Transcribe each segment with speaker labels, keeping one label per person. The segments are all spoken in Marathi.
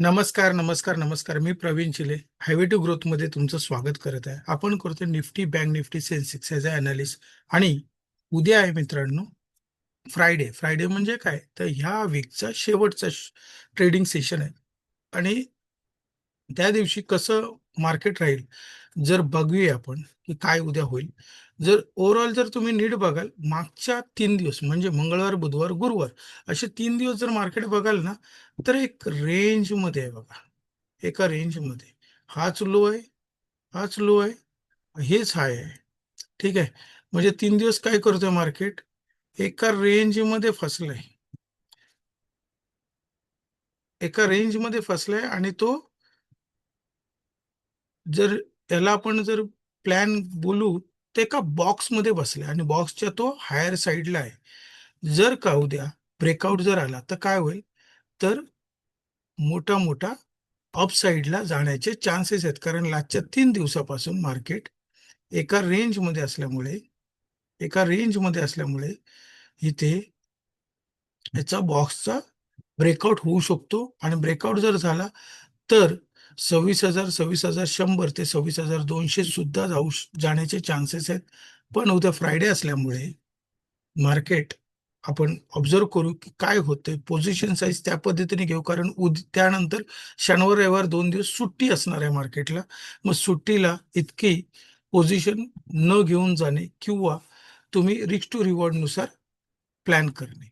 Speaker 1: नमस्कार नमस्कार नमस्कार. मी प्रवीण चिले. हायवे टू ग्रोथमध्ये तुमचं स्वागत करत आहे. आपण करतो निफ्टी बँक निफ्टी सेन्सेक्स याचा अनालिस्ट आणि उद्या आहे मित्रांनो फ्रायडे फ्रायडे म्हणजे काय? तर ह्या वीकचा शेवटचा ट्रेडिंग सेशन आहे. आणि त्या दिवशी कसं मार्केट राहील? जर बघूया आपण की काय उद्या होईल. जर ओव्हरऑल जर तुम्ही नीट बघाल मागच्या तीन दिवस म्हणजे मंगळवार बुधवार गुरुवार असे तीन दिवस जर मार्केट बघाल ना तर एक रेंजमध्ये आहे बघा. एका रेंजमध्ये हाच लो आहे हाच लो आहे हेच हाय आहे. ठीक आहे? म्हणजे तीन दिवस काय करतोय मार्केट एका रेंजमध्ये फसलाय. एका रेंजमध्ये फसलाय आणि तो जर याला आपण जर प्लॅन बोलू ते एका बॉक्समध्ये बसले आणि बॉक्सच्या तो हायर साईडला आहे. जर का उद्या ब्रेकआउट जर आला तर काय होईल? तर मोठा मोठा अप साईडला जाण्याचे चान्सेस आहेत. कारण लास्टच्या तीन दिवसापासून मार्केट एका रेंजमध्ये असल्यामुळे एका रेंजमध्ये असल्यामुळे इथे याचा बॉक्सचा ब्रेकआउट होऊ शकतो. आणि ब्रेकआउट जर झाला तर सव्वीस हजार सव्वीस हजार शंभर ते सव्वीस हजार दोनशे सुद्धा जाऊ जाण्याचे चान्सेस आहेत. पण उद्या फ्रायडे असल्यामुळे मार्केट आपण ऑब्झर्व करू की काय होतंय. पोझिशन साईज त्या पद्धतीने घेऊ. कारण उद त्यानंतर शनिवार रविवार दोन दिवस सुट्टी असणार आहे मार्केटला मग सुट्टीला इतकी पोझिशन न घेऊन जाणे किंवा तुम्ही रिक्स टू रिवॉर्डनुसार प्लॅन करणे.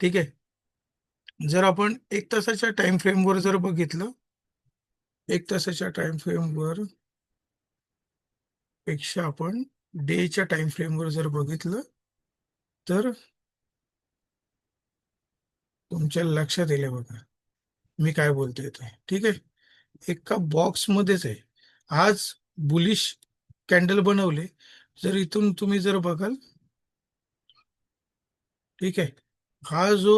Speaker 1: ठीक आहे? जर आपण एक तासाच्या टाइम फ्रेमवर जर बघितलं एक तासाच्या टाइम फ्रेमवर पेक्षा आपण डेच्या टाइम फ्रेमवर जर बघितलं तर तुमच्या लक्षात येईल बघा. मी काय बोलतोय ते ठीक आहे? एका बॉक्समध्येच आहे. आज बुलिश कॅन्डल बनवले. जर इथून तुम्ही जर बघाल ठीक आहे? हा जो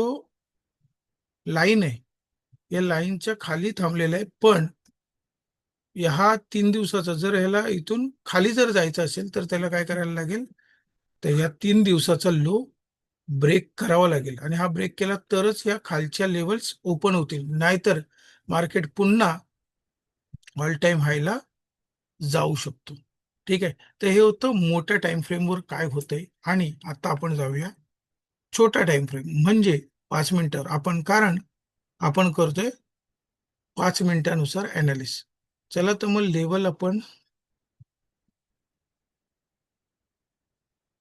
Speaker 1: लाईन आहे या लाईनच्या खाली थांबलेला आहे. पण ह्या तीन दिवसाचा जर ह्याला इथून खाली जर जायचं असेल तर त्याला काय करायला लागेल? तर या तीन दिवसाचा लो ब्रेक करावा लागेल. आणि हा ब्रेक केला तरच या खालच्या लेवल्स ओपन होतील. नाहीतर मार्केट पुन्हा ऑल टाइम हायला जाऊ शकतो. ठीक आहे? तर हे होतं मोठ्या टाइम फ्रेमवर काय होतंय. आणि आता आपण जाऊया छोटा टाइम फ्रेम म्हणजे पाच मिनिटावर आपण कारण आपण करतोय पाच मिनिटानुसार अनालिसिस चला तर मग लेवल आपण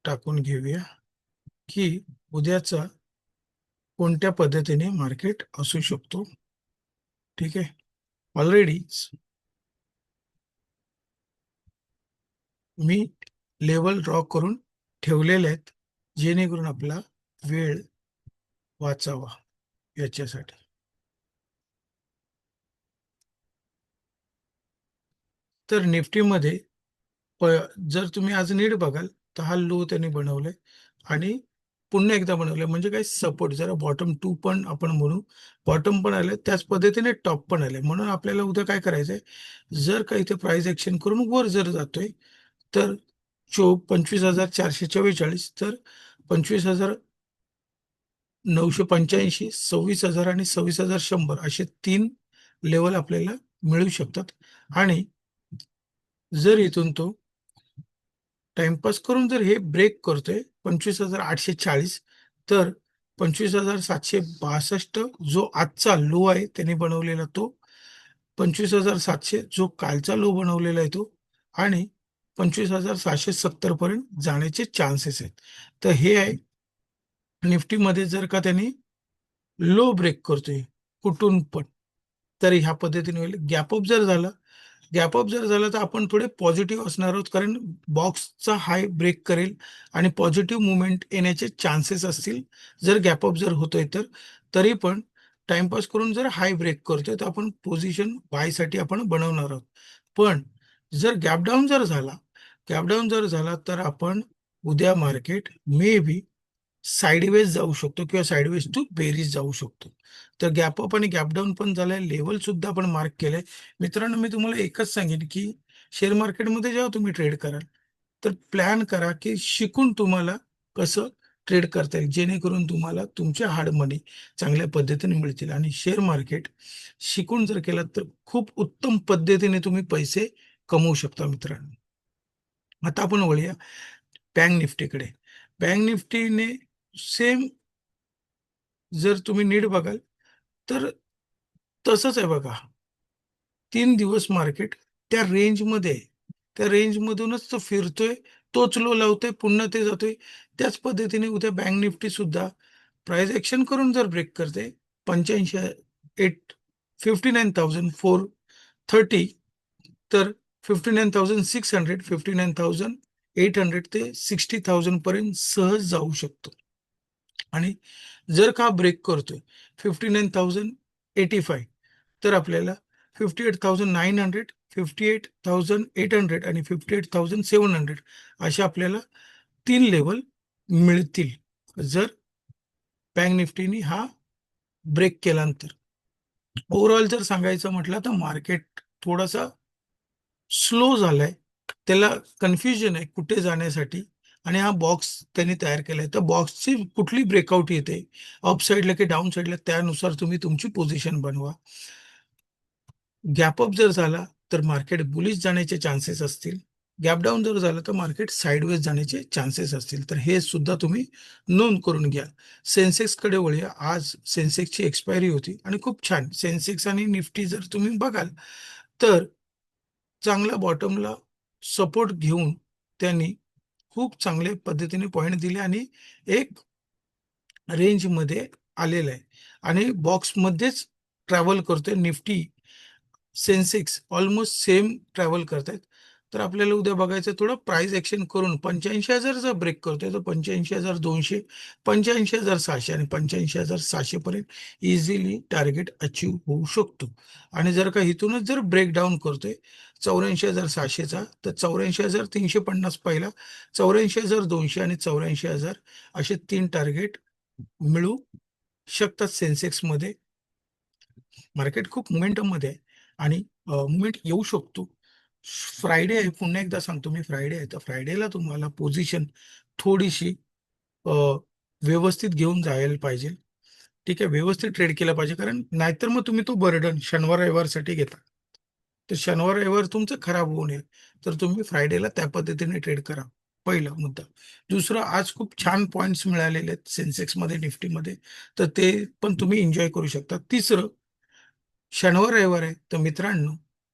Speaker 1: टाकून घेऊया की उद्याचा कोणत्या पद्धतीने मार्केट असू शकतो. ठीक आहे? ऑलरेडी मी लेवल ड्रॉ करून ठेवलेले आहेत जेणेकरून आपला वेळ वाचावा याच्यासाठी. तर निफ्टीमध्ये प जर तुम्ही आज नीट बघाल तर हा लो त्यांनी बनवलाय आणि पुन्हा एकदा बनवलंय. म्हणजे काय? सपोर्ट. जरा बॉटम टू पण आपण म्हणू. बॉटम पण आलं त्याच पद्धतीने टॉप पण आलंय. म्हणून आपल्याला उद्या काय करायचंय? जर का इथे प्राइस ऍक्शन करून वर जर जातोय तर चो पंचवीस हजार चारशे चव्वेचाळीस तर पंचवीस हजार नऊशे पंच्याऐंशी सव्वीस हजार आणि सव्वीस हजार शंभर असे तीन लेवल आपल्याला मिळू शकतात. आणि जर इथून तो टाइमपास करून जर हे ब्रेक करतोय पंचवीस हजार आठशे चाळीस तर पंचवीस हजार सातशे बासष्ट जो आजचा लो आहे त्याने बनवलेला तो पंचवीस हजार सातशे जो कालचा लो बनवलेला आहे तो आणि पंचवीस हजार सहाशे सत्तर पर्यंत जाण्याचे चान्सेस आहेत. तर हे आहे निफ्टीमध्ये जर का त्यांनी लो ब्रेक करतोय कुठून पण तर ह्या पद्धतीने होईल. गॅपअप जर झाला गॅपअप जर झाला तर आपण थोडे पॉझिटिव्ह असणार आहोत कारण बॉक्सचा हाय ब्रेक करेल आणि पॉझिटिव्ह मुवमेंट येण्याचे चान्सेस असतील. जर गॅपअप जर होतोय तर तरी पण टाइमपास करून जर हाय ब्रेक करतोय तर आपण पोझिशन बायसाठी आपण बनवणार आहोत. पण जर गॅपडाऊन जर झाला गॅपडाऊन जर झाला तर आपण उद्या मार्केट मे बी साईडवेज जाऊ शकतो किंवा साईडवेज टू बेरीज जाऊ शकतो. तर गॅपअप आणि गॅपडाऊन पण झालाय. लेवल सुद्धा आपण मार्क केलंय. मित्रांनो मी तुम्हाला एकच सांगेन की शेअर मार्केटमध्ये जेव्हा तुम्ही ट्रेड कराल तर प्लॅन करा की शिकून तुम्हाला कसं ट्रेड करता येईल. जेणेकरून तुम्हाला तुमच्या हार्ड मनी चांगल्या पद्धतीने मिळतील. आणि शेअर मार्केट शिकून जर केला तर खूप उत्तम पद्धतीने तुम्ही पैसे कमवू शकता मित्रांनो. आता आपण वळूया बँक निफ्टीकडे. बँक निफ्टीने सेम जर तुम्ही नीट बघाल तर तसंच आहे बघा. तीन दिवस मार्केट त्या रेंजमध्ये त्या रेंजमधूनच तो फिरतोय तोच लो लावतोय पुन्हा ते जातोय. त्याच पद्धतीने उद्या बँक निफ्टी सुद्धा प्राइस ऍक्शन करून जर ब्रेक करते पंच्याऐंशी eight fifty nine thousand four thirty तर fifty nine thousand six hundred fifty nine thousand eight hundred ते सिक्स्टी थाउजंड पर्यंत सहज जाऊ शकतो. आणि जर का ब्रेक करतोय fifty nine thousand eighty five तर आपल्याला fifty eight thousand nine hundred fifty eight thousand eight hundred आणि fifty eight thousand seven hundred अशा आपल्याला तीन लेवल मिळतील. जर बँक निफ्टीने हा ब्रेक केल्यानंतर. ओव्हरऑल जर सांगायचं म्हटलं तर मार्केट थोडासा स्लो झालाय. त्याला कन्फ्युजन आहे कुठे जाण्यासाठी. आणि हा बॉक्स त्यांनी तयार केला आहे. तर बॉक्सची कुठली ब्रेकआउट येते? अप साईडला की डाऊन साईडला त्यानुसार तुम्ही तुमची पोझिशन बनवा. गॅप अप जर झाला तर मार्केट बुलिश जाण्याचे चान्सेस असतील. गॅप डाऊन जर झालं तर मार्केट साईडवेज जाण्याचे चान्सेस असतील. तर हे सुद्धा तुम्ही नोंद करून घ्या. सेन्सेक्सकडे वळूया. आज सेन्सेक्सची एक्सपायरी होती आणि खूप छान. सेन्सेक्स आणि निफ्टी जर तुम्ही बघाल तर चांगल्या बॉटमला सपोर्ट घेऊन त्यांनी खूप चांगले पद्धतीने पॉईंट दिले आणि एक रेंजमध्ये आलेलं आहे. आणि बॉक्समध्येच ट्रॅव्हल करतोय. Nifty sensex almost same travel करतायत. तर आपल्याला उद्या बघायचं थोडं प्राइस ॲक्शन करून पंच्याऐंशी हजारचा ब्रेक करतोय तर पंच्याऐंशी हजार दोनशे पंच्याऐंशी हजार सहाशे आणि पंच्याऐंशी हजार सहाशे पर्यंत इझिली टार्गेट अचीव होऊ शकतो. आणि जर का इथूनच जर ब्रेकडाऊन करतोय चौऱ्याऐंशी हजार सहाशेचा तर चौऱ्याऐंशी हजार तीनशे पन्नास पहिला चौऱ्याऐंशी हजार दोनशे आणि चौऱ्याऐंशी हजार असे तीन टार्गेट मिळू शकतात सेन्सेक्समध्ये मार्केट खूप मोमेंटममध्ये आहे आणि मुवमेंट येऊ शकतो. फ्रायडे आहे. पुन्हा एकदा सांगतो मी फ्रायडे आहे. तर फ्रायडेला तुम्हाला पोझिशन थोडीशी व्यवस्थित घेऊन जायला पाहिजे. ठीक आहे? व्यवस्थित ट्रेड केलं पाहिजे. कारण नाहीतर मग तुम्ही तो बर्डन शनिवार रविवारसाठी घेता. तर शनिवार रविवार तुमचं खराब होऊ नये तर तुम्ही फ्रायडेला त्या पद्धतीने ट्रेड करा. पहिला मुद्दा. दुसरा आज खूप छान पॉईंट्स मिळालेले आहेत. सेन्सेक्समध्ये निफ्टीमध्ये तर ते पण तुम्ही एन्जॉय करू शकता. तिसरं शनिवार रविवार आहे. तर मित्रांनो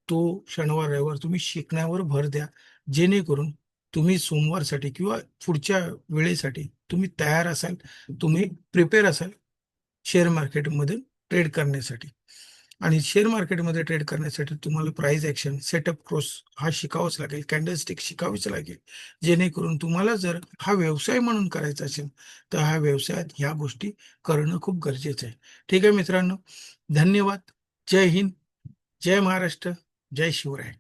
Speaker 1: तो शनिवार रविवार तुम्ही शिकण्यावर भर द्या. जेणेकरून तुम्ही सोमवारसाठी किंवा पुढच्या वेळेसाठी तुम्ही तयार असाल तुम्ही प्रिपेअर असाल शेअर मार्केटमध्ये ट्रेड करण्यासाठी. आणि शेअर मार्केटमध्ये ट्रेड करण्यासाठी तुम्हाला प्राइस ॲक्शन सेटअप क्रॉस हा शिकावाच लागेल कॅन्डलस्टिक शिकावीच लागेल. जेणेकरून तुम्हाला जर हा व्यवसाय म्हणून करायचा असेल तर हा व्यवसायात ह्या गोष्टी करणं खूप गरजेचं आहे. ठीक आहे मित्रांनो धन्यवाद. जय हिंद. जय महाराष्ट्र. जय शिवराय.